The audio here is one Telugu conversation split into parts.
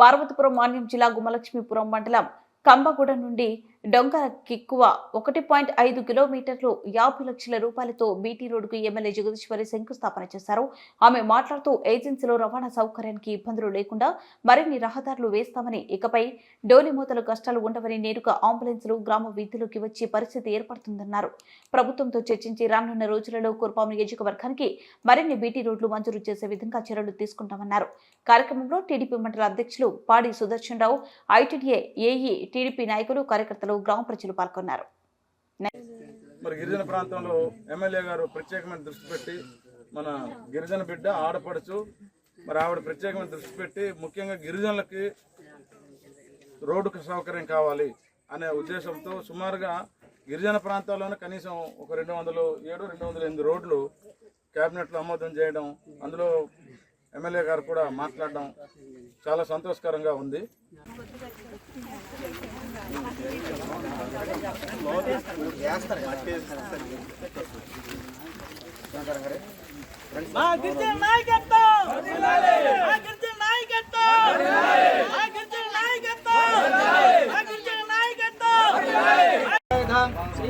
పార్వతీపురం మాన్యం జిల్లా గుమలక్ష్మీపురం మండలం కంబగూడ నుండి డొంకర కిక్కువ ఒకటి పాయింట్ ఐదు కిలోమీటర్లు యాభై లక్షల రూపాయలతో బీటీ రోడ్డుకు ఎమ్మెల్యే జగదీశ్వరి శంకుస్థాపన చేశారు. ఆమె మాట్లాడుతూ ఏజెన్సీలో రవాణా సౌకర్యానికి ఇబ్బందులు లేకుండా మరిన్ని రహదారులు వేస్తామని ఇకపై డోలిమూతలు కష్టాలు ఉండవని నేరుగా అంబులెన్సులు గ్రామ వీధుల్లోకి వచ్చే పరిస్థితి ఏర్పడుతుందన్నారు. ప్రభుత్వంతో చర్చించి రానున్న రోజులలో కుర్పాం నియోజకవర్గానికి మరిన్ని బీటీ రోడ్లు మంజూరు చేసే విధంగా చర్యలు తీసుకుంటామన్నారు. కార్యక్రమంలో టీడీపీ మండల అధ్యక్షులు Padi Sudarshan Rao ITDA AE TDP నాయకులు కార్యకర్తలు గ్రామ ప్రజలు పాల్గొన్నారు. మరి గిరిజన ప్రాంతంలో ఎమ్మెల్యే గారు ప్రత్యేకమైన దృష్టి పెట్టి మన గిరిజన బిడ్డ ఆడపడుచు మరి ఆవిడ ప్రత్యేకమైన దృష్టి పెట్టి ముఖ్యంగా గిరిజనులకి రోడ్డుకు సౌకర్యం కావాలి అనే ఉద్దేశంతో సుమారుగా గిరిజన ప్రాంతాల్లోనే కనీసం ఒక రెండు వందలు ఏడు రెండు వందల ఎనిమిది రోడ్లు క్యాబినెట్లో ఆమోదం చేయడం అందులో ఎమ్మెల్యే గారు కూడా మాట్లాడడం చాలా సంతోషకరంగా ఉంది. శ్రీ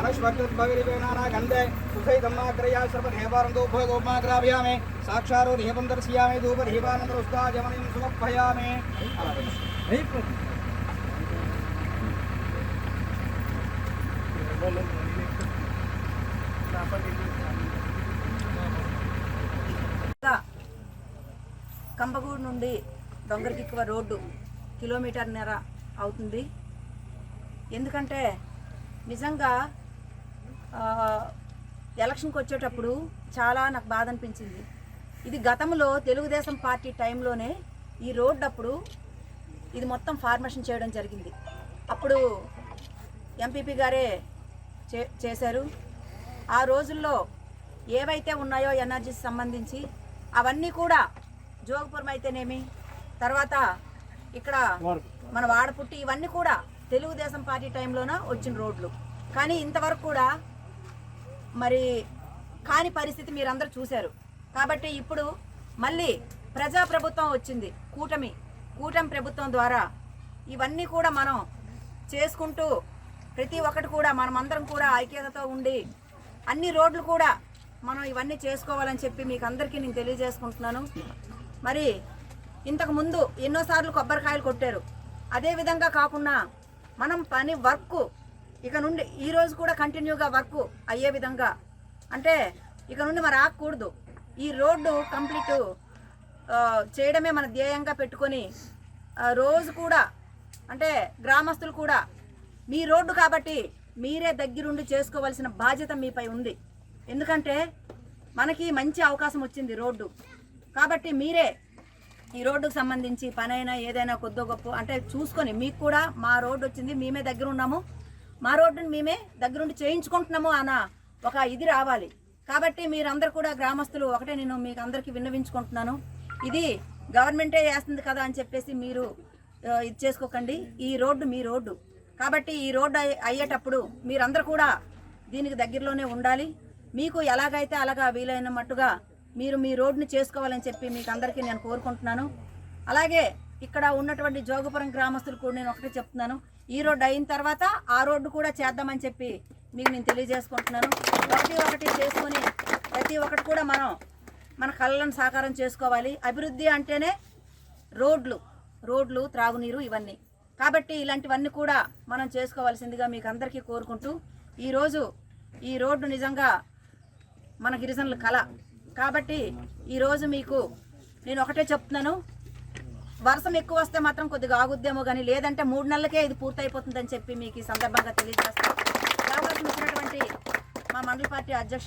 నమో నమః అనుష్వర్గద్భవిరివేణానా గంధే సుఖైదమ్మాగ్రయా సర్వదేవారం ధూపగోమాగ్రాభయామి సాక్షారో దీపం దర్శయామి ధూప దీపానందరుస్తాజమనిం సమర్పయామి కంబగూడు నుండి దొంగరకిక్కువ రోడ్డు కిలోమీటర్న్నర అవుతుంది. ఎందుకంటే నిజంగా ఎలక్షన్కి వచ్చేటప్పుడు చాలా నాకు బాధ అనిపించింది. ఇది గతంలో తెలుగుదేశం పార్టీ టైంలోనే ఈ రోడ్డు అప్పుడు ఇది మొత్తం ఫార్మేషన్ చేయడం జరిగింది. అప్పుడు ఎంపీపీ గారే చే చేశారు. ఆ రోజుల్లో ఏవైతే ఉన్నాయో ఎనర్జీకి సంబంధించి అవన్నీ కూడా జోగపురం అయితేనేమి తర్వాత ఇక్కడ మన వాడపుట్టి ఇవన్నీ కూడా తెలుగుదేశం పార్టీ టైంలోన వచ్చిన రోడ్లు. కానీ ఇంతవరకు కూడా మరి కాని పరిస్థితి మీరందరూ చూశారు. కాబట్టి ఇప్పుడు మళ్ళీ ప్రజాప్రభుత్వం వచ్చింది కూటమి. కూటమి ప్రభుత్వం ద్వారా ఇవన్నీ కూడా మనం చేసుకుంటూ ప్రతి ఒక్కటి కూడా మనమందరం కూడా ఐక్యతతో ఉండి అన్ని రోడ్లు కూడా మనం ఇవన్నీ చేసుకోవాలని చెప్పి మీకు అందరికీ నేను తెలియజేసుకుంటున్నాను. మరి ఇంతకు ముందు ఎన్నోసార్లు కొబ్బరికాయలు కొట్టారు. అదే విధంగా కాకుండా మనం పని వర్క్ ఇక నుండి ఈరోజు కూడా కంటిన్యూగా వర్క్ అయ్యే విధంగా. అంటే ఇక నుండి మరి ఆగకూడదు. ఈ రోడ్డు కంప్లీట్ చేయడమే మన ధ్యేయంగా పెట్టుకొని రోజు కూడా అంటే గ్రామస్తులు కూడా మీ రోడ్డు కాబట్టి మీరే దగ్గరుండి చేసుకోవాల్సిన బాధ్యత మీపై ఉంది. ఎందుకంటే మనకి మంచి అవకాశం వచ్చింది రోడ్డు. కాబట్టి మీరే ఈ రోడ్డుకు సంబంధించి పనైనా ఏదైనా కొద్దో గొప్ప అంటే చూసుకొని మీకు కూడా మా రోడ్డు వచ్చింది మేమే దగ్గర ఉన్నాము మా రోడ్డుని మేమే దగ్గరుండి చేయించుకుంటున్నాము అన్న ఒక ఇది రావాలి. కాబట్టి మీరందరూ కూడా గ్రామస్తులు ఒకటే నేను మీకు అందరికీ విన్నవించుకుంటున్నాను. ఇది గవర్నమెంటే వేస్తుంది కదా అని చెప్పేసి మీరు ఇది చేసుకోకండి. ఈ రోడ్డు మీ రోడ్డు. కాబట్టి ఈ రోడ్డు అయ్యేటప్పుడు మీరందరూ కూడా దీనికి దగ్గరలోనే ఉండాలి. మీకు ఎలాగైతే అలాగా వీలైన మట్టుగా మీరు మీ రోడ్డుని చేసుకోవాలని చెప్పి మీకు అందరికీ నేను కోరుకుంటున్నాను. అలాగే ఇక్కడ ఉన్నటువంటి జోగపురం గ్రామస్తులు కూడా నేను ఒకటే చెప్తున్నాను. ఈ రోడ్డు అయిన తర్వాత ఆ రోడ్డు కూడా చేద్దామని చెప్పి మీకు నేను తెలియజేసుకుంటున్నాను. ఒకటి ఒకటి చేసుకొని ప్రతి ఒక్కటి కూడా మనం మన కళ్ళను సాకారం చేసుకోవాలి. అభివృద్ధి అంటేనే రోడ్లు రోడ్లు త్రాగునీరు ఇవన్నీ. కాబట్టి ఇలాంటివన్నీ కూడా మనం చేసుకోవాల్సిందిగా మీకు అందరికీ కోరుకుంటూ ఈరోజు ఈ రోడ్డు నిజంగా మన గిరిజనుల కళ. కాబట్టి ఈరోజు మీకు నేను ఒకటే చెప్తున్నాను. వర్షం ఎక్కువ వస్తే మాత్రం కొద్దిగా ఆగుద్దేమో కానీ లేదంటే మూడు నెలలకే ఇది పూర్తయిపోతుందని చెప్పి మీకు ఈ సందర్భంగా తెలియజేస్తాను అవకాశం ఇచ్చినటువంటి మా మండల పార్టీ అధ్యక్షులు